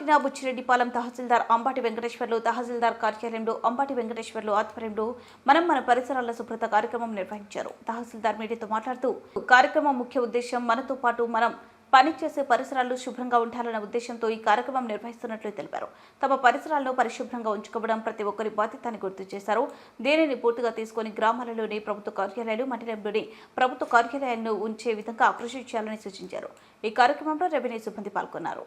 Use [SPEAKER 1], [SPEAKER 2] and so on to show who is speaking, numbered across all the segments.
[SPEAKER 1] పట్టిన బుచ్చిరెడ్డిపాలెం తహసీల్దార్ అంబాటి వెంకటేశ్వర్లు తహసీల్దార్ కార్యాలయంలో అంబాటి వెంకటేశ్వర్లు ఆధ్వర్యంలో మనం మన పరిసరాల శుభ్రత కార్యక్రమం నిర్వహించారు. తహసీల్దార్ మీడియాతో మాట్లాడుతూ కార్యక్రమం ముఖ్య ఉద్దేశం మనతో పాటు మనం పనిచేసే పరిసరాలు శుభ్రంగా ఉండాలన్న ఉద్దేశంతో ఈ కార్యక్రమం నిర్వహిస్తున్నట్లు తెలిపారు. తమ పరిసరాలను పరిశుభ్రంగా ఉంచుకోవడం ప్రతి ఒక్కరి బాధ్యత అని గుర్తు చేశారు. దీనిని పూర్తిగా తీసుకొని గ్రామాలలోని ప్రభుత్వ కార్యాలయాలు మండలంలోని ప్రభుత్వ కార్యాలయాలను ఉంచే విధంగా కృషి చేయాలని సూచించారు. ఈ కార్యక్రమంలో రెవెన్యూ సిబ్బంది పాల్గొన్నారు.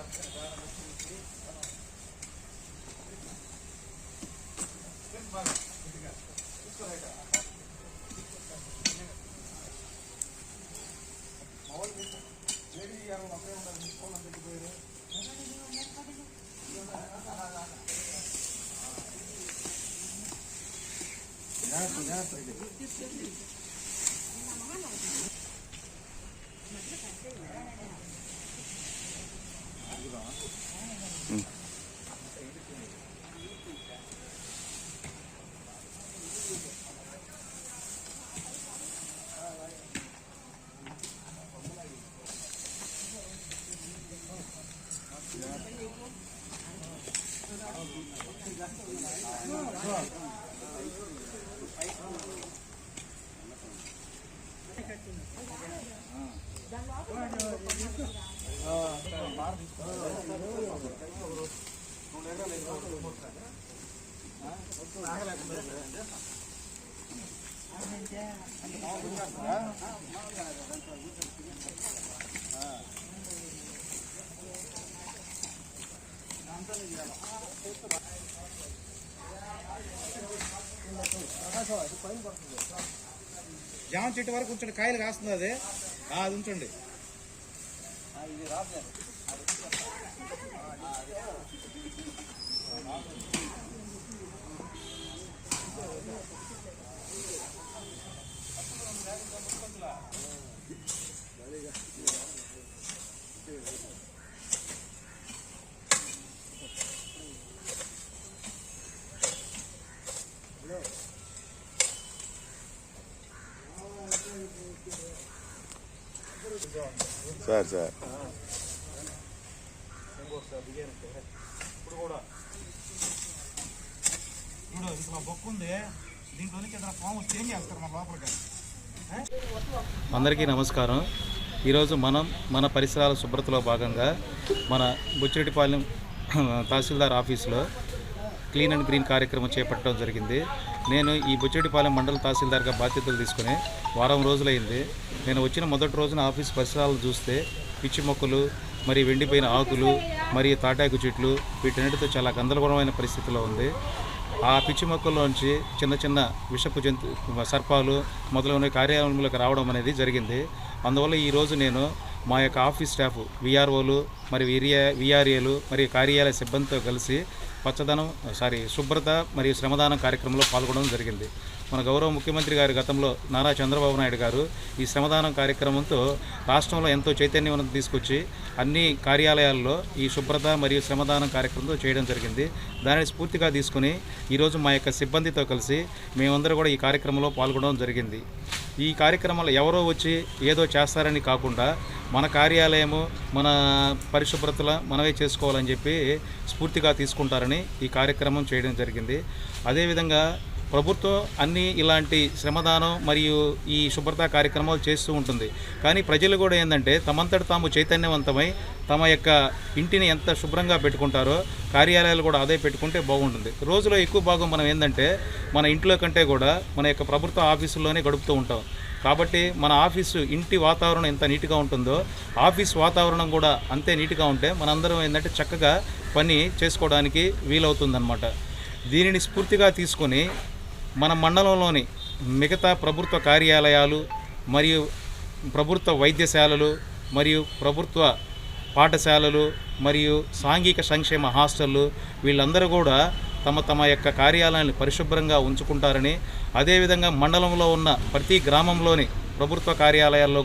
[SPEAKER 1] Gracias. Ừ. Good.
[SPEAKER 2] జామ చెట్టు వరకు ఉంచండి. కాయలు కాస్తుంది అది. అది ఉంచండి.
[SPEAKER 3] Sir sir.
[SPEAKER 2] ఇప్పుడు కూడా ఇంట్లో బొక్కు ఉంది. దీంట్లోనికి ఏదైనా ఫామ్ వస్తే ఏం చేస్తారు మన లోపలికి.
[SPEAKER 4] అందరికీ నమస్కారం. ఈరోజు మనం మన పరిసరాల శుభ్రతలో భాగంగా మన బుచ్చిరెడ్డిపాలెం తహసీల్దార్ ఆఫీసులో క్లీన్ అండ్ గ్రీన్ కార్యక్రమం చేపట్టడం జరిగింది. నేను ఈ బుచ్చిరెడ్డిపాలెం మండల తహసీల్దార్గా బాధ్యతలు తీసుకుని వారం రోజులైంది. నేను వచ్చిన మొదటి రోజున ఆఫీస్ పరిసరాలు చూస్తే పిచ్చి మొక్కలు మరి వెండిపోయిన ఆకులు మరియు తాటాకు చెట్లు వీటన్నిటితో చాలా గందరగోళమైన పరిస్థితిలో ఉంది. ఆ పిచ్చి మొక్కల్లోంచి చిన్న చిన్న విషపు జంతు సర్పాలు మొదలైన కార్యాలయంలోకి రావడం అనేది జరిగింది. అందువల్ల ఈరోజు నేను మా యొక్క ఆఫీస్ స్టాఫ్ విఆర్ఓలు మరియు విరియా విఆర్ఏలు మరియు కార్యాలయ సిబ్బందితో కలిసి పచ్చదనం సారీ శుభ్రత మరియు శ్రమదానం కార్యక్రమంలో పాల్గొనడం జరిగింది. మన గౌరవ ముఖ్యమంత్రి గారి గతంలో నారా చంద్రబాబు నాయుడు గారు ఈ శ్రమదానం కార్యక్రమంతో రాష్ట్రంలో ఎంతో చైతన్యవంతం తీసుకొచ్చి అన్ని కార్యాలయాల్లో ఈ శుభ్రత మరియు శ్రమదానం కార్యక్రమంతో చేయడం జరిగింది. దానిని స్ఫూర్తిగా తీసుకుని ఈరోజు మా యొక్క సిబ్బందితో కలిసి మేమందరూ కూడా ఈ కార్యక్రమంలో పాల్గొనడం జరిగింది. ఈ కార్యక్రమంలో ఎవరో వచ్చి ఏదో చేస్తారని కాకుండా మన కార్యాలయము మన పరిశుభ్రతల మనమే చేసుకోవాలని చెప్పి స్ఫూర్తిగా తీసుకుంటారని ఈ కార్యక్రమం చేయడం జరిగింది. అదేవిధంగా ప్రభుత్వం అన్ని ఇలాంటి శ్రమదానం మరియు ఈ శుభ్రత కార్యక్రమాలు చేస్తూ ఉంటుంది. కానీ ప్రజలు కూడా ఏంటంటే తమంతట తాము చైతన్యవంతమై తమ యొక్క ఇంటిని ఎంత శుభ్రంగా పెట్టుకుంటారో కార్యాలయాలు కూడా అదే పెట్టుకుంటే బాగుంటుంది. రోజులో ఎక్కువ భాగం మనం ఏంటంటే మన ఇంట్లో కంటే కూడా మన యొక్క ప్రభుత్వ ఆఫీసుల్లోనే గడుపుతూ ఉంటాం. కాబట్టి మన ఆఫీసు ఇంటి వాతావరణం ఎంత నీట్గా ఉంటుందో ఆఫీస్ వాతావరణం కూడా అంతే నీట్గా ఉంటే మనందరం ఏంటంటే చక్కగా పని చేసుకోవడానికి వీలవుతుందన్నమాట. దీనిని స్ఫూర్తిగా తీసుకొని మన మండలంలోని మిగతా ప్రభుత్వ కార్యాలయాలు మరియు ప్రభుత్వ వైద్యశాలలు మరియు ప్రభుత్వ పాఠశాలలు మరియు సాంఘిక సంక్షేమ హాస్టళ్ళు వీళ్ళందరూ కూడా తమ తమ యొక్క కార్యాలయాన్ని పరిశుభ్రంగా ఉంచుకుంటారని అదేవిధంగా మండలంలో ఉన్న ప్రతి గ్రామంలోని ప్రభుత్వ కార్యాలయాల్లో